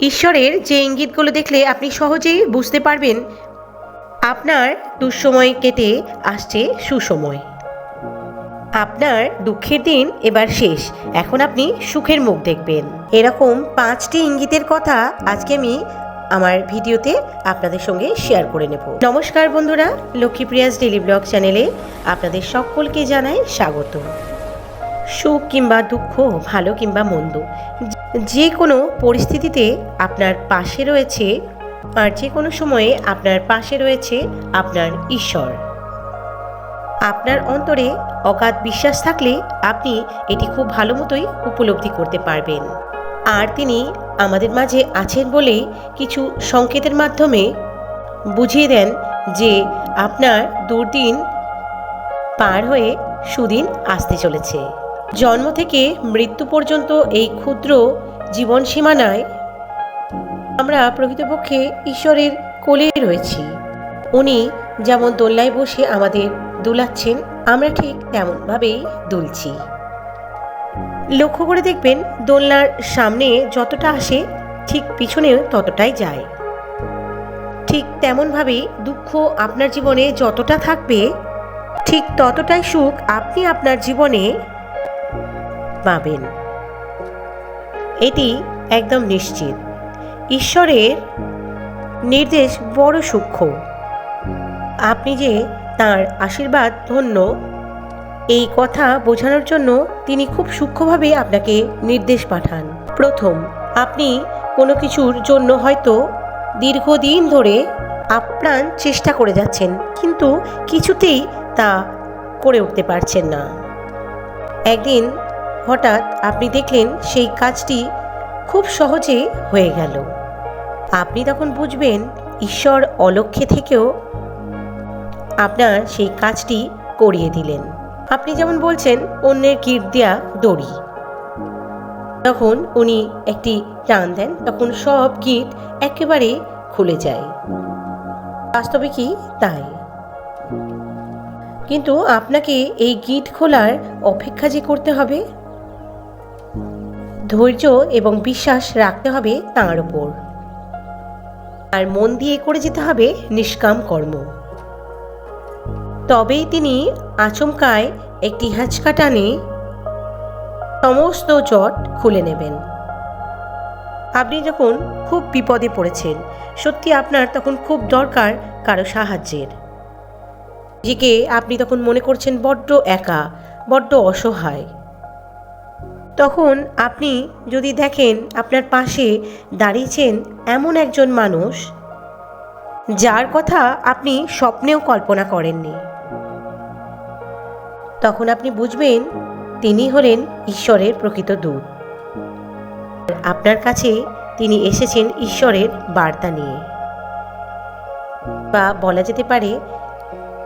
ঈশ্বরের যে ইঙ্গিতগুলো দেখলে আপনি সহজেই বুঝতে পারবেন, আপনার দুঃসময় কেটে আসছে সুসময়। আপনার দুঃখের দিন এবার শেষ, এখন আপনি সুখের মুখ দেখবেন। এরকম পাঁচটি ইঙ্গিতের কথা আজকে আমি আমার ভিডিওতে আপনাদের সঙ্গে শেয়ার করে নেব। নমস্কার বন্ধুরা, লক্ষ্মীপ্রিয়াস ডেলি ব্লগ চ্যানেলে আপনাদের সকলকে জানাই স্বাগত সুখ কিংবা দুঃখ, ভালো কিংবা মন্দ, যে কোনো পরিস্থিতিতে আপনার পাশে রয়েছে আর যে কোনো সময়ে আপনার পাশে রয়েছে আপনার ঈশ্বর। আপনার অন্তরে অগাধ বিশ্বাস থাকলে আপনি এটি খুব ভালো মতোই উপলব্ধি করতে পারবেন। আর তিনি আমাদের মাঝে আছেন বলেই কিছু সংকেতের মাধ্যমে বুঝিয়ে দেন যে আপনার দুর্দিন পার হয়ে সুদিন আসতে চলেছে। জন্ম থেকে মৃত্যু পর্যন্ত এই ক্ষুদ্র জীবন সীমানায় আমরা প্রকৃতপক্ষে ঈশ্বরের কোলে রয়েছি। উনি যেমন দোল্লায় বসে আমাদের দুলাচ্ছেন, আমরা ঠিক তেমনভাবেই দুলছি। লক্ষ্য করে দেখবেন, দোলনার সামনে যতটা আসে, ঠিক পিছনেও ততটাই যায়। ঠিক তেমনভাবেই দুঃখ আপনার জীবনে যতটা থাকবে, ঠিক ততটাই সুখ আপনি আপনার জীবনে পাবেন। এটি একদম নিশ্চিত। ঈশ্বরের নির্দেশ বড় সূক্ষ্ম। আপনি যে তার আশীর্বাদ ধন্য, এই কথা বোঝানোর জন্য তিনি খুব সূক্ষ্মভাবে আপনাকে নির্দেশ পাঠান। প্রথম, আপনি কোনো কিছুর জন্য হয়তো দীর্ঘদিন ধরে আপ্রাণ চেষ্টা করে যাচ্ছেন, কিন্তু কিছুতেই তা করে উঠতে পারছেন না। একদিন হঠাৎ আপনি দেখলেন সেই কাজটি খুব সহজে হয়ে গেল। আপনি তখন বুঝবেন ঈশ্বর অলক্ষ্যে থেকেও আপনার সেই কাজটি করিয়ে দিলেন। আপনি যেমন বলছেন, অন্যের কীট দেয়া দড়ি। তখন উনি একটি টান দেন, তখন সব কীট একেবারে খুলে যায়। বাস্তবে কি তাই? কিন্তু আপনাকে এই গিট খোলার অপেক্ষা যে করতে হবে? ধৈর্য এবং বিশ্বাস রাখতে হবে তাঁর ওপর। আর মন দিয়ে করে যেতে হবে নিষ্কাম কর্ম। তবেই তিনি আচমকায় একটি হাঁচকা টানে সমস্ত জট খুলে নেবেন। আপনি যখন খুব বিপদে পড়েছেন, সত্যি আপনার তখন খুব দরকার কারও সাহায্যের। নিজেকে আপনি তখন মনে করছেন বড্ড একা, বড্ড অসহায়। তখন আপনি যদি দেখেন আপনার পাশে দাঁড়িয়েছেন এমন একজন মানুষ, যার কথা আপনি স্বপ্নেও কল্পনা করেননি, তখন আপনি বুঝবেন তিনি হলেন ঈশ্বরের প্রকৃত দূত। আপনার কাছে তিনি এসেছেন ঈশ্বরের বার্তা নিয়ে। বা বলা যেতে পারে,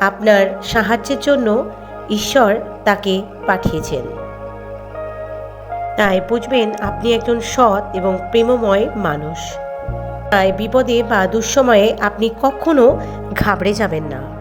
আপনার সাহায্যের জন্য ঈশ্বর তাকে পাঠিয়েছেন। তাই বুঝবেন আপনি একজন সৎ এবং প্রেমময় মানুষ। তাই বিপদে বা দুঃসময়ে আপনি কখনো ঘাবড়ে যাবেন না।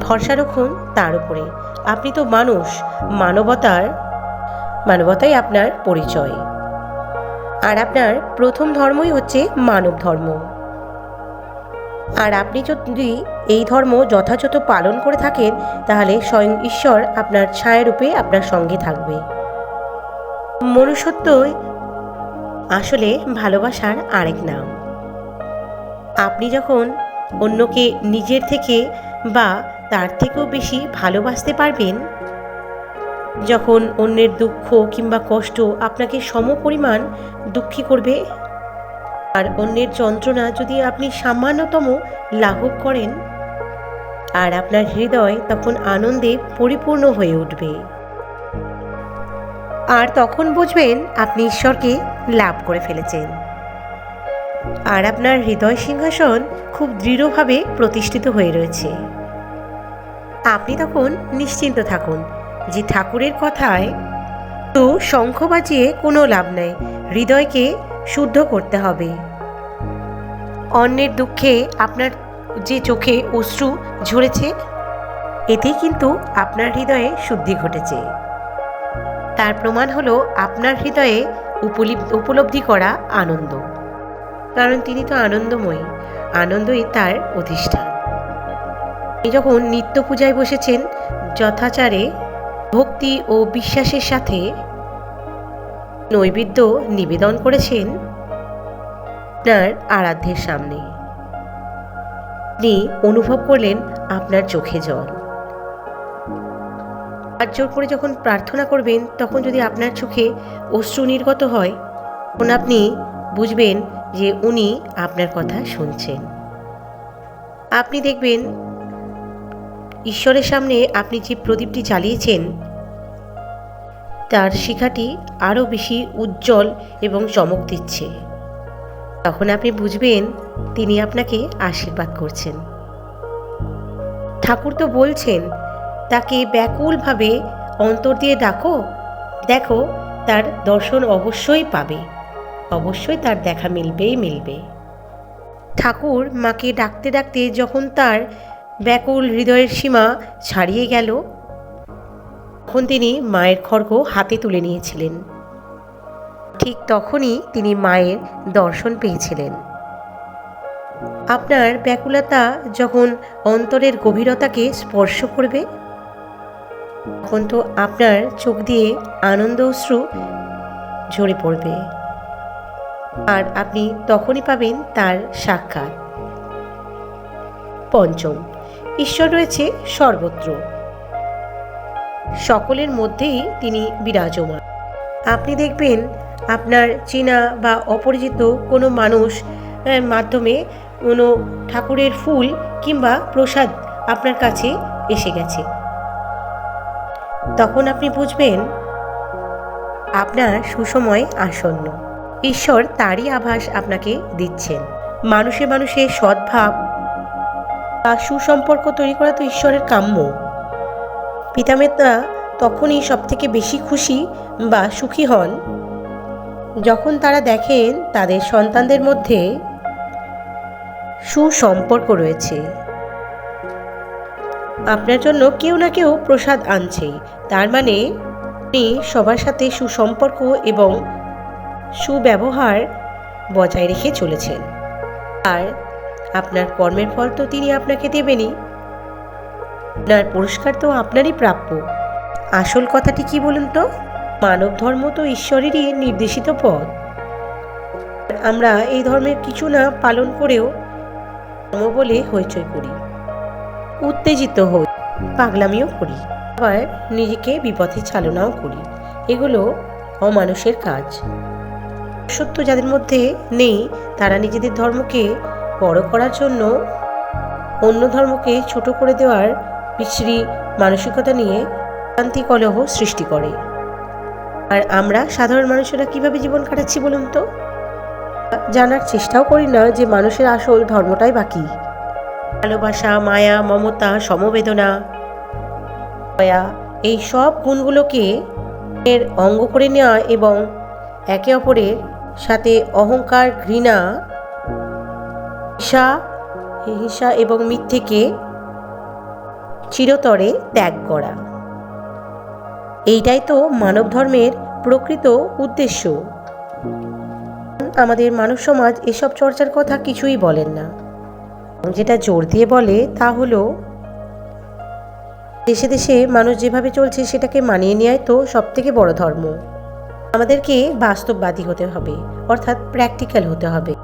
ভরসা রাখুন তার উপরে। আপনি তো মানুষ, মানবতার, মানবতাই আপনার পরিচয়। আর আপনার প্রথম ধর্মই হচ্ছে মানব ধর্ম। আর আপনি যদি এই ধর্ম যথাযথ পালন করে থাকেন, তাহলে স্বয়ং ঈশ্বর আপনার ছায়ারূপে আপনার সঙ্গে থাকবে। মনুষ্যত্বই আসলে ভালোবাসার আরেক নাম। আপনি যখন অন্যকে নিজের থেকে বা তার থেকেও বেশি ভালোবাসতে পারবেন, যখন অন্যের দুঃখ কিংবা কষ্ট আপনাকে সমপরিমাণ দুঃখী করবে, আর অন্যের যন্ত্রণা যদি আপনি সামান্যতম লাঘব করেন, আর আপনার হৃদয় তখন আনন্দে পরিপূর্ণ হয়ে উঠবে। আর তখন বুঝবেন আপনি ঈশ্বরকে লাভ করে ফেলেছেন। আর আপনার হৃদয় সিংহাসন খুব দৃঢ়ভাবে প্রতিষ্ঠিত হয়ে রয়েছে। আপনি তখন নিশ্চিন্ত থাকুন যে ঠাকুরের কথায় তো শঙ্খ বাজিয়ে কোনো লাভ নেই, হৃদয়কে শুদ্ধ করতে হবে। অন্যের দুঃখে আপনার যে চোখে অশ্রু ঝরেছে, এতেই কিন্তু আপনার হৃদয়ে শুদ্ধি ঘটেছে। তার প্রমাণ হলো আপনার হৃদয়ে উপলব্ধি করা আনন্দ। কারণ তিনি তো আনন্দময়ী, আনন্দই তার অধিষ্ঠান। তিনি যখন নিত্য পূজায় বসেছেন, যথাচারে ভক্তি ও বিশ্বাসের সাথে নৈবেদ্য নিবেদন করেছেন আপনার আরাধ্যের সামনে। তিনি অনুভব করলেন আপনার চোখে জল। হাত জোর করে যখন প্রার্থনা করবেন, তখন যদি আপনার চোখে অশ্রু নির্গত হয়, তখন আপনি বুঝবেন যে উনি আপনার কথা শুনছেন। আপনি দেখবেন ঈশ্বরের সামনে আপনি যে প্রদীপটি জ্বালিয়েছেন, তার শিখাটি আরও বেশি উজ্জ্বল এবং চমক দিচ্ছে। তখন আপনি বুঝবেন তিনি আপনাকে আশীর্বাদ করছেন। ঠাকুর তো বলছেন তাকে ব্যাকুলভাবে অন্তর দিয়ে ডাকো। দেখো, তার দর্শন অবশ্যই পাবে। অবশ্যই তার দেখা মিলবেই মিলবে। ঠাকুর মাকে ডাকতে ডাকতে যখন তার ব্যাকুল হৃদয়ের সীমা ছাড়িয়ে গেল, তখন তিনি মায়ের খড়গ হাতে তুলে নিয়েছিলেন। ঠিক তখনই তিনি মায়ের দর্শন পেয়েছিলেন। আপনার ব্যাকুলতা যখন অন্তরের গভীরতাকে স্পর্শ করবে তখন তো আপনার চোখ দিয়ে আনন্দ অশ্রু ঝরে পড়বে। আর আপনি তখনই পাবেন তার সাক্ষাৎ। পঞ্চম, ঈশ্বর রয়েছে সর্বত্র। সকলের মধ্যেই তিনি বিরাজমান। আপনি দেখবেন আপনার চেনা বা অপরিচিত কোনো মানুষ মাধ্যমে কোনো ঠাকুরের ফুল কিংবা প্রসাদ আপনার কাছে এসে গেছে। তখন আপনি বুঝবেন আপনার সুসময় আসন্ন। ঈশ্বর তারই আভাস আপনাকে দিচ্ছেন। মানুষে মানুষে সদ্ভাব বা সুসম্পর্ক তৈরি করা তো ঈশ্বরের কাম্য। পিতামাতা তখনই সবথেকে বেশি খুশি বা সুখী হন যখন তারা দেখেন তাদের সন্তানদের মধ্যে সুসম্পর্ক রয়েছে। আপনার জন্য কেউ না কেউ প্রসাদ আনছেই। তার মানে আপনি সবার সাথে সুসম্পর্ক এবং সুব্যবহার বজায় রেখে চলেছেন। আর আপনার কর্মের ফল তো তিনি আপনাকে দেবেনই। আপনার পুরস্কার তো আপনারই প্রাপ্য। আসল কথাটি কি বলুন তো? মানব ধর্ম তো ঈশ্বরেরই নির্দেশিত পথ। আমরা এই ধর্মের কিছু না পালন করেও ধর্ম বলে হইচই করি। উত্তেজিত হই। পাগলামিও করি। আবার নিজেকে বিপথে চালনাও করি। এগুলো অমানুষের কাজ। সত্য যাদের মধ্যে নেই, তারা নিজেদের ধর্মকে বড় করার জন্য অন্য ধর্মকে ছোট করে দেওয়ার বিশ্রী মানসিকতা নিয়ে শান্তি কলহ সৃষ্টি করে। আর আমরা সাধারণ মানুষেরা কীভাবে জীবন কাটাচ্ছি বলুন তো? জানার চেষ্টাও করি না যে মানুষের আসল ধর্মটাই বাকি ভালোবাসা, মায়া, মমতা, সমবেদনা। এই সব গুণগুলোকে এর অঙ্গ করে নেওয়া এবং একে অপরের সাথে অহংকার, ঘৃণা ঈর্ষা হিংসা এবং মিথ্যেকে চিরতরে ত্যাগ করা। এইটাই তো মানব ধর্মের প্রকৃত উদ্দেশ্য। আমাদের মানব সমাজ এসব চর্চার কথা কিছুই বলেন না। যেটা জোর দিয়ে বলে তা হলো, দেশে দেশে মানুষ যেভাবে চলছে সেটাকে মানিয়ে নেওয়াই তো সব থেকে বড় ধর্ম। আমাদেরকে বাস্তববাদী হতে হবে, অর্থাৎ প্র্যাকটিক্যাল হতে হবে।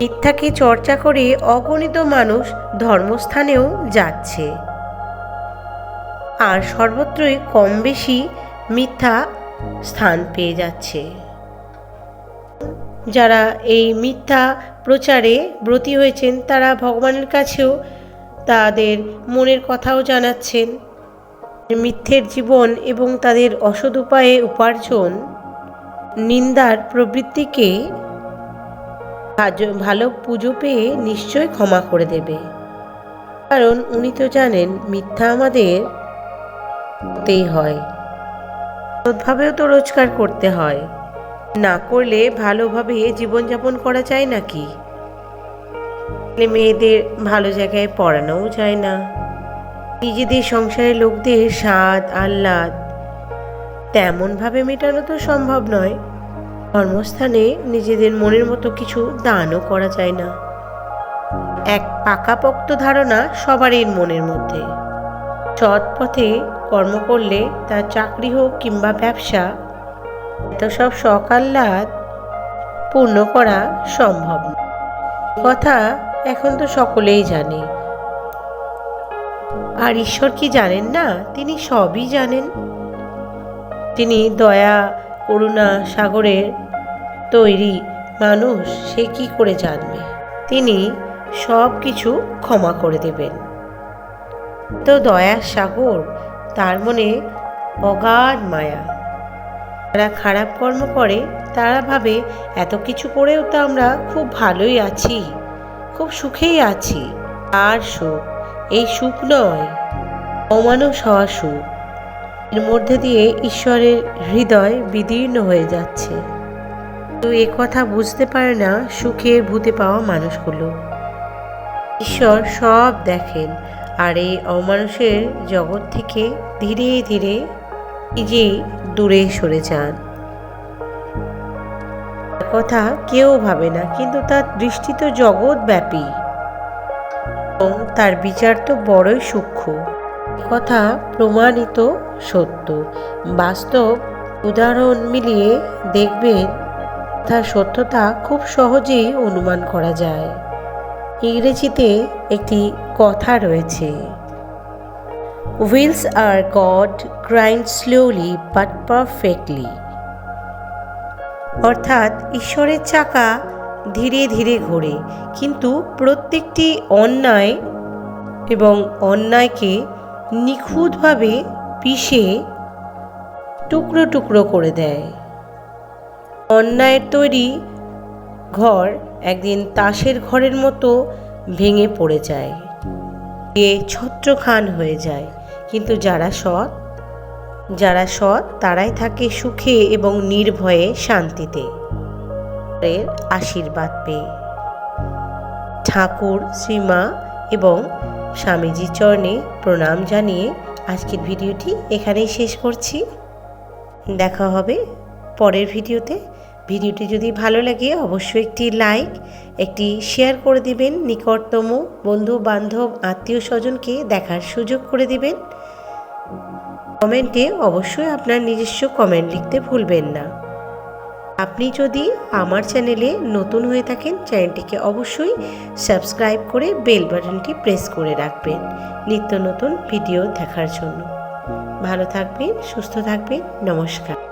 মিথ্যাকে চর্চা করে অগণিত মানুষ ধর্মস্থানেও যাচ্ছে। আর সর্বত্রই কম বেশি মিথ্যা স্থান পেয়ে যাচ্ছে। যারা এই মিথ্যা প্রচারে ব্রতী হয়েছেন, তারা ভগবানের কাছেও তাদের মনের কথাও জানাচ্ছেন। মিথ্যের জীবন এবং তাদের অসৎ উপায়ে উপার্জন, নিন্দার প্রবৃত্তিকে ভালো পুজো পেয়ে নিশ্চয় ক্ষমা করে দেবে। কারণ উনি তো জানেন, মিথ্যা আমাদের করতেই হয়। সৎভাবেও তো রোজগার করতে হয়। না করলে ভালোভাবে জীবনযাপন করা যায় নাকি? মেয়েদের ভালো জায়গায় পড়ানোও যায় না। নিজেদের সংসারের লোকদের স্বাদ, আহ্লাদ তেমনভাবে মেটানো তো সম্ভব নয়। কর্মস্থানে নিজেদের মনের মতো কিছু দানও করা যায় না। এক পাকাপোক্ত ধারণা সবারই মনের মধ্যে। সৎ পথে কর্ম করলে তার চাকরি হোক কিংবা ব্যবসা এত সব সকাল্লাদ পূর্ণ করা সম্ভব না। কথা এখন তো সকলেই জানে। আর ঈশ্বর কি জানেন না? তিনি সবই জানেন। তিনি দয়া, করুণা, সাগরের তৈরি মানুষ, সে কি করে জানবে? তিনি সব কিছু ক্ষমা করে দেবেন। তো দয়ার সাগর, তার মনে অগাধ মায়া। যারা খারাপ কর্ম করে, তারা ভাবে, এত কিছু করেও তো আমরা খুব ভালোই আছি, খুব সুখেই আছি। আর সুখ, এই সুখ নয়, অমানুষ হওয়া সুখ। এর মধ্যে দিয়ে ঈশ্বরের হৃদয় বিদীর্ণ হয়ে যাচ্ছে। তো এ কথা বুঝতে পারে না সুখের ভূতে পাওয়া মানুষগুলো। ঈশ্বর সব দেখেন, আর এই অমানুষের জগৎ থেকে ধীরে ধীরে নিজেই দূরে সরে যান। কথা কেউ ভাবে না, কিন্তু তার দৃষ্টি তো জগৎ ব্যাপী এবং তার বিচার তো বড়ই সূক্ষ্ম। কথা প্রমাণিত সত্য। বাস্তব উদাহরণ মিলিয়ে দেখবেন, তার সত্যতা খুব সহজেই অনুমান করা যায়। ইংরেজিতে একটি কথা রয়েছে। Wheels are God grind slowly but perfectly অর্থাৎ ঈশ্বরের চাকা ধীরে ধীরে ঘোরে, কিন্তু প্রত্যেকটি অন্যায় এবং অন্যায়কে নিখুঁতভাবে পিষে টুকরো টুকরো করে দেয়। অন্যায়ের তৈরি ঘর একদিন তাসের ঘরের মতো ভেঙে পড়ে যায় এ ছত্রখান হয়ে যায়। কিন্তু যারা সৎ যারা সৎ, তারাই থাকে সুখে এবং নির্ভয়ে শান্তিতে। আশীর্বাদ পেয়ে। ঠাকুর, শ্রীমা এবং স্বামীজি চরণে প্রণাম জানিয়ে আজকের ভিডিওটি এখানেই শেষ করছি। দেখা হবে পরের ভিডিওতে। ভিডিওটি যদি ভালো লাগে অবশ্যই একটি লাইক, একটি শেয়ার করে দিবেন। নিকটতম বন্ধু বান্ধব আত্মীয় স্বজনকে দেখার সুযোগ করে দিবেন। কমেন্টে অবশ্যই আপনার নিজস্ব কমেন্ট লিখতে ভুলবেন না। আপনি যদি আমার চ্যানেলে নতুন হয়ে থাকেন, চ্যানেলটিকে অবশ্যই সাবস্ক্রাইব করে বেল বাটনটি প্রেস করে রাখবেন নিত্য নতুন ভিডিও দেখার জন্য। ভালো থাকবেন, সুস্থ থাকবেন, নমস্কার।